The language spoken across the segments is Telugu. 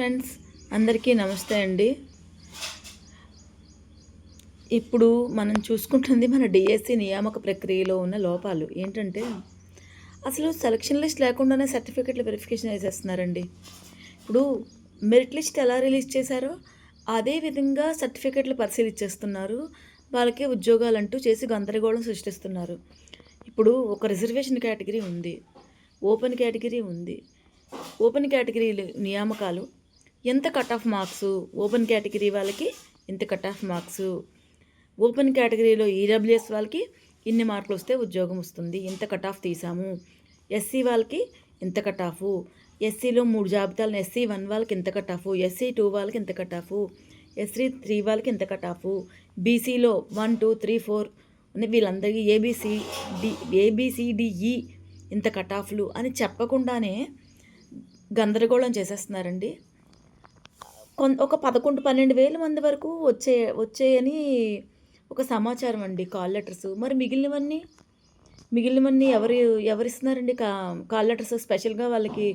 ఫ్రెండ్స్ అందరికీ నమస్తే అండి. ఇప్పుడు మనం చూసుకుంటుంది మన డిఎస్సి నియామక ప్రక్రియలో ఉన్న లోపాలు. ఏంటంటే అసలు సెలక్షన్ లిస్ట్ లేకుండానే సర్టిఫికెట్ల వెరిఫికేషన్ చేసేస్తున్నారండి. ఇప్పుడు మెరిట్ లిస్ట్ ఎలా రిలీజ్ చేశారో అదే విధంగా సర్టిఫికెట్లు పరిశీలించేస్తున్నారు. వాళ్ళకి ఉద్యోగాలంటూ చేసి గందరగోళం సృష్టిస్తున్నారు. ఇప్పుడు ఒక రిజర్వేషన్ కేటగిరీ ఉంది. ఓపెన్ కేటగిరీ ఉంది. ఓపెన్ కేటగిరీ నియామకాలు ఎంత cut off marks open category వాళ్ళకి? ఎంత కట్ ఆఫ్ మార్క్స్? ఓపెన్ కేటగిరీలో ఈడబ్ల్యూఎస్ వాళ్ళకి ఇన్ని మార్కులు వస్తే ఉద్యోగం వస్తుంది. ఇంత కట్ ఆఫ్ తీసాము? ఎస్సీ వాళ్ళకి ఇంత కట్ ఆఫ్? ఎస్సీలో మూడు జాబితాలను ఎస్సీ వన్ వాళ్ళకి ఇంత కట్ ఆఫ్? ఎస్సీ టూ వాళ్ళకి ఇంత కట్ ఆఫ్? ఎస్సీ త్రీ వాళ్ళకి ఇంత కట్ ఆఫ్? బీసీలో వన్ టూ త్రీ ఫోర్ వీళ్ళందరికీ ఏబీసీ డి ఏబిసిడిఈ ఇంత కట్ ఆఫ్లు అని చెప్పకుండానే గందరగోళం చేసేస్తున్నారండి. ఒక పదకొండు పన్నెండు వేల మంది వరకు వచ్చే వచ్చాయని ఒక సమాచారం అండి కాల్ లెటర్స్. మరి మిగిలినవన్నీ? మిగిలినవన్నీ ఎవరు ఎవరిస్తున్నారండి కా కాల్ లెటర్స్? స్పెషల్గా వాళ్ళకి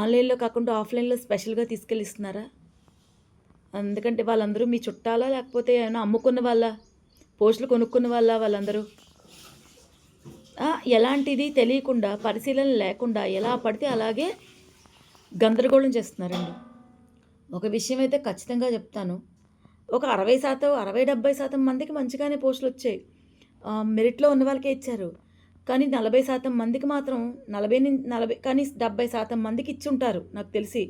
ఆన్లైన్లో కాకుండా ఆఫ్లైన్లో స్పెషల్గా తీసుకెళ్ళి ఇస్తున్నారా ఎందుకంటే వాళ్ళందరూ మీ చుట్టాలా లేకపోతే ఏమైనా అమ్ముకున్న వాళ్ళ? పోస్టులు కొనుక్కున్న వాళ్ళ వాళ్ళందరూ? ఎలాంటిది తెలియకుండా పరిశీలన లేకుండా ఎలా పడితే అలాగే గందరగోళం చేస్తున్నారండి. ఒక విషయం అయితే ఖచ్చితంగా చెప్తాను. ఒక అరవై శాతం అరవై డెబ్బై శాతం మందికి మంచిగానే పోస్టులు వచ్చాయి. మెరిట్లో ఉన్న వాళ్ళకే ఇచ్చారు. కానీ నలభై శాతం మందికి మాత్రం నలభై నలభై కానీ డెబ్బై శాతం మందికి ఇచ్చి ఉంటారు నాకు తెలిసి.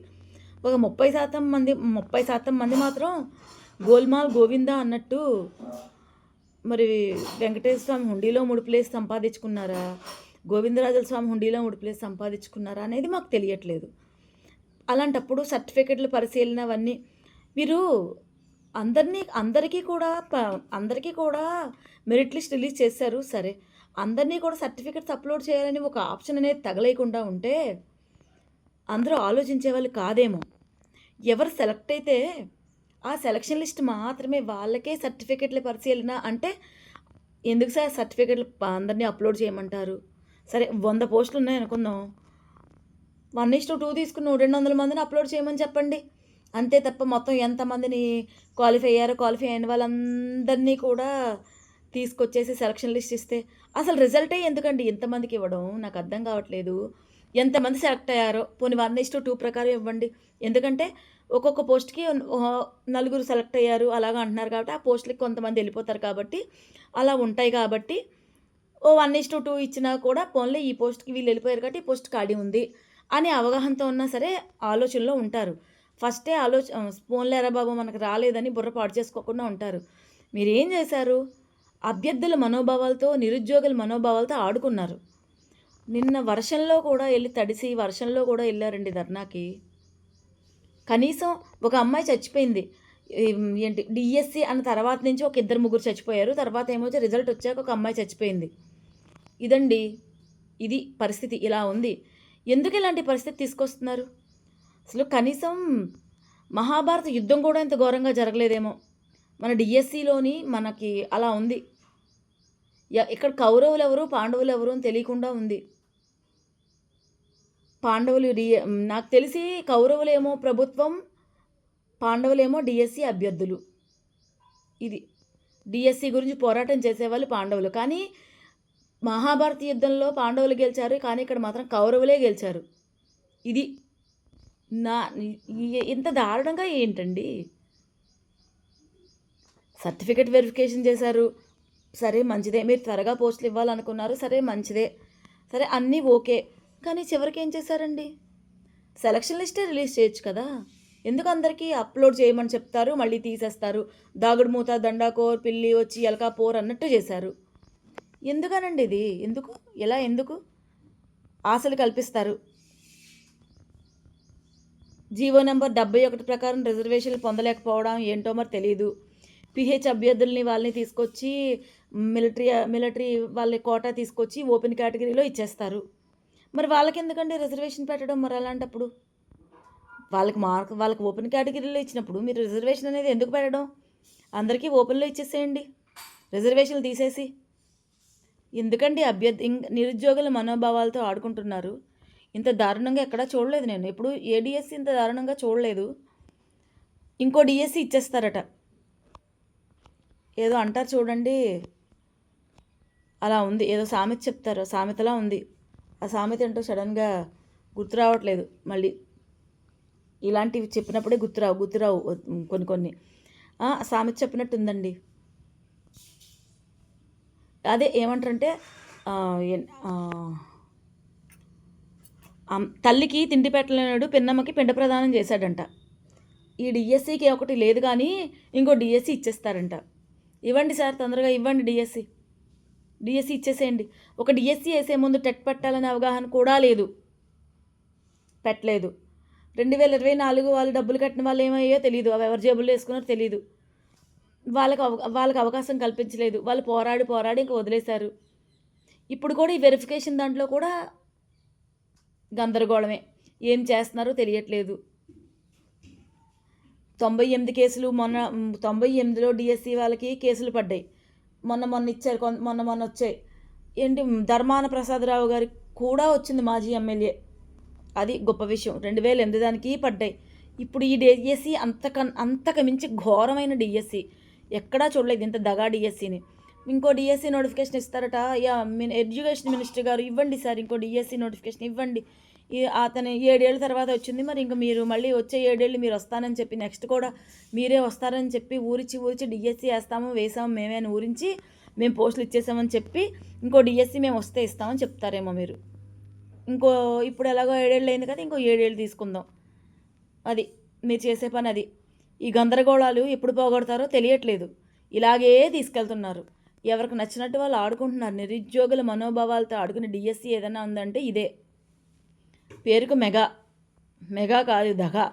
ఒక ముప్పై శాతం మంది ముప్పై శాతం మంది మాత్రం గోల్మాల్ గోవిందా అన్నట్టు మరి వెంకటేశ్వర స్వామి హుండీలో మూడు ప్లేస్ సంపాదించుకున్నారా? గోవిందరాజుల స్వామి హుండీలో మూడు ప్లేస్ సంపాదించుకున్నారా అనేది మాకు తెలియట్లేదు. అలాంటప్పుడు సర్టిఫికెట్లు పరిశీలన అవన్నీ వీరు అందరినీ అందరికీ కూడా ప- అందరికీ కూడా మెరిట్ లిస్ట్ రిలీజ్ చేశారు. సరే అందరినీ కూడా సర్టిఫికెట్స్ అప్లోడ్ చేయాలని ఒక ఆప్షన్ అనేది తగలేయకుండా ఉంటే అందరూ ఆలోచించే వాళ్ళు కాదేమో. ఎవరు సెలెక్ట్ అయితే ఆ సెలక్షన్ లిస్ట్ మాత్రమే వాళ్ళకే సర్టిఫికెట్ల పరిశీలన అంటే ఎందుకు సార్ సర్టిఫికెట్లు అందరినీ అప్లోడ్ చేయమంటారు? సరే వంద పోస్టులు ఉన్నాయి అనుకుందాం వన్ ఇష్ టు టూ తీసుకుని రెండు వందల మందిని అప్లోడ్ చేయమని చెప్పండి. అంతే తప్ప మొత్తం ఎంతమందిని క్వాలిఫై అయ్యారో క్వాలిఫై అయిన వాళ్ళందరినీ కూడా తీసుకొచ్చేసి సెలక్షన్ లిస్ట్ ఇస్తే అసలు రిజల్టే ఎందుకండి ఇంతమందికి ఇవ్వడం? నాకు అర్థం కావట్లేదు. ఎంతమంది సెలెక్ట్ అయ్యారో? పోనీ వన్ ఇష్ టు టూ ప్రకారం ఇవ్వండి. ఎందుకంటే ఒక్కొక్క పోస్ట్కి నలుగురు సెలెక్ట్ అయ్యారు అలాగా అంటున్నారు కాబట్టి ఆ పోస్ట్లకి కొంతమంది వెళ్ళిపోతారు కాబట్టి అలా ఉంటాయి కాబట్టి ఓ వన్ ఇస్ టు టూ ఇచ్చినా కూడా పోన్లే ఈ పోస్ట్కి వీళ్ళు వెళ్ళిపోయారు కాబట్టి ఈ పోస్ట్ ఖాళీ ఉంది. అనే అవగాహనతో ఉన్నా సరే ఆలోచనలో ఉంటారు. ఫస్టే ఆలోచన పోన్లేరా బాబు మనకు రాలేదని బుర్ర పాడు చేసుకోకుండా ఉంటారు. మీరు ఏం చేశారు? అభ్యర్థుల మనోభావాలతో నిరుద్యోగుల మనోభావాలతో ఆడుకున్నారు. నిన్న వర్షంలో కూడా వెళ్ళి తడిసి వర్షంలో కూడా వెళ్ళారండి ధర్నాకి. కనీసం ఒక అమ్మాయి చచ్చిపోయింది. ఏంటి డిఎస్సి అన్న తర్వాత నుంచి ఒక ఇద్దరు ముగ్గురు చచ్చిపోయారు. తర్వాత ఏమో రిజల్ట్ వచ్చాక ఒక అమ్మాయి చచ్చిపోయింది. ఇదండి ఇది పరిస్థితి ఇలా ఉంది. ఎందుకు ఇలాంటి పరిస్థితి తీసుకొస్తున్నారు? అసలు కనీసం మహాభారత యుద్ధం కూడా ఇంత ఘోరంగా జరగలేదేమో. మన డిఎస్సిలోని మనకి అలా ఉంది. ఇక్కడ కౌరవులు ఎవరు పాండవులు ఎవరు అని తెలియకుండా ఉంది. పాండవులు డి నాకు తెలిసి కౌరవులేమో ప్రభుత్వం పాండవులేమో డిఎస్సి అభ్యర్థులు. ఇది డిఎస్సి గురించి పోరాటం చేసేవాళ్ళు పాండవులు. కానీ మహాభారత యుద్ధంలో పాండవులు గెలిచారు కానీ ఇక్కడ మాత్రం కౌరవులే గెలిచారు. ఇది నా ఇంత దారుణంగా ఏంటండి? సర్టిఫికెట్ వెరిఫికేషన్ చేశారు. సరే మంచిదే. మీరు త్వరగా పోస్టులు ఇవ్వాలనుకున్నారు. సరే మంచిదే. సరే అన్నీ ఓకే. కానీ చివరికి ఏం చేశారండి? సెలక్షన్ లిస్టే రిలీజ్ చేయొచ్చు కదా. ఎందుకు అందరికీ అప్లోడ్ చేయమని చెప్తారు మళ్ళీ తీసేస్తారు. దాగుడు మూత దండాకోర్ పిల్లి వచ్చి ఎలకా పోర్ అన్నట్టు చేశారు. ఎందుకనండి ఇది? ఎందుకు? ఎలా ఎందుకు? ఆశలు కల్పిస్తారు. జీవో నెంబర్ డెబ్బై ఒకటి ప్రకారం రిజర్వేషన్లు పొందలేకపోవడం ఏంటో మరి తెలియదు పిహెచ్ అభ్యర్థుల్ని వాళ్ళని తీసుకొచ్చి మిలిటరీ మిలిటరీ వాళ్ళ కోటా తీసుకొచ్చి ఓపెన్ కేటగిరీలో ఇచ్చేస్తారు. మరి వాళ్ళకి ఎందుకండి రిజర్వేషన్ పెట్టడం మరి అలాంటప్పుడు? వాళ్ళకి మార్క్ వాళ్ళకి ఓపెన్ కేటగిరీలో ఇచ్చినప్పుడు మీరు రిజర్వేషన్ అనేది ఎందుకు పెట్టడం? అందరికీ ఓపెన్లో ఇచ్చేసేయండి. రిజర్వేషన్లు తీసేసి. ఎందుకండి అభ్యర్థి నిరుద్యోగుల మనోభావాలతో ఆడుకుంటున్నారు? ఇంత దారుణంగా ఎక్కడా చూడలేదు నేను. ఎప్పుడు ఏ డిఎస్సి ఇంత దారుణంగా చూడలేదు. ఇంకో డిఎస్సి ఇచ్చేస్తారట. ఏదో అంటారు చూడండి. అలా ఉంది. ఏదో సామెత చెప్తారు. సామెతలా ఉంది. ఆ సామెత ఏంటో సడన్గా గుర్తు రావట్లేదు. మళ్ళీ ఇలాంటివి చెప్పినప్పుడే గుర్తురావు గుర్తురావు కొన్ని కొన్ని. సామెత చెప్పినట్టు ఉందండి అదే ఏమంటారంటే తల్లికి తిండి పెట్టలేనాడు పిన్నమ్మకి పిండ ప్రదానం చేశాడంట. ఈ డిఎస్సికి ఒకటి లేదు కానీ ఇంకో డిఎస్సి ఇచ్చేస్తారంట. ఇవ్వండి సార్ తొందరగా ఇవ్వండి డిఎస్సి. డిఎస్సి ఇచ్చేసేయండి. ఒక డిఎస్సి వేసే ముందు టెట్ పెట్టాలనే అవగాహన కూడా లేదు. పెట్టలేదు. రెండు వేల ఇరవై నాలుగు వాళ్ళు డబ్బులు కట్టిన వాళ్ళు ఏమయ్యో తెలియదు అవి ఎవరి జేబుల్లో వేసుకున్నారో తెలియదు వాళ్ళకి అవ వాళ్ళకి అవకాశం కల్పించలేదు. వాళ్ళు పోరాడి పోరాడి ఇంకా వదిలేశారు. ఇప్పుడు కూడా ఈ వెరిఫికేషన్ దాంట్లో కూడా గందరగోళమే. ఏం చేస్తున్నారో తెలియట్లేదు. తొంభై ఎనిమిది కేసులు మొన్న తొంభై ఎనిమిదిలో డిఎస్సి వాళ్ళకి కేసులు పడ్డాయి. మొన్న మొన్న ఇచ్చారు మొన్న మొన్న వచ్చాయి. ఏంటి ధర్మాన ప్రసాదరావు గారికి కూడా వచ్చింది మాజీ ఎమ్మెల్యే. అది గొప్ప విషయం. రెండు వేల ఎనిమిది దానికి పడ్డాయి. ఇప్పుడు ఈ డిఎస్సి అంతక అంతకు మించి ఘోరమైన డిఎస్సి ఎక్కడా చూడలేదు ఇంత దగా డిఎస్సిని ఇంకో డిఎస్సి నోటిఫికేషన్ ఇస్తారట యా ఎడ్యుకేషన్ మినిస్టర్ గారు ఇవ్వండి సార్ ఇంకో డిఎస్సి నోటిఫికేషన్ ఇవ్వండి. అతని అతను ఏడేళ్ళ తర్వాత వచ్చింది మరి ఇంకా మీరు మళ్ళీ వచ్చే ఏడేళ్ళు మీరు వస్తానని చెప్పి నెక్స్ట్ కూడా మీరే వస్తారని చెప్పి ఊరిచి ఊరిచి డిఎస్సి వేస్తాము వేసాము మేమే అని ఊరించి మేము పోస్టులు ఇచ్చేసామని చెప్పి ఇంకో డిఎస్సి మేము వస్తే ఇస్తామని చెప్తారేమో మీరు. ఇంకో ఇప్పుడు ఎలాగో ఏడేళ్ళు అయింది కదా ఇంకో ఏడేళ్ళు తీసుకుందాం. అది మీరు చేసే పని అది. ఈ గందరగోళాలు ఎప్పుడు పోగొడతారో తెలియట్లేదు. ఇలాగే తీసుకెళ్తున్నారు. ఎవరికి నచ్చినట్టు వాళ్ళు ఆడుకుంటున్నారు. నిరుద్యోగుల మనోభావాలతో ఆడుకునే డిఎస్సి ఏదైనా ఉందంటే ఇదే. పేరుకు మెగా. మెగా కాదు దగా.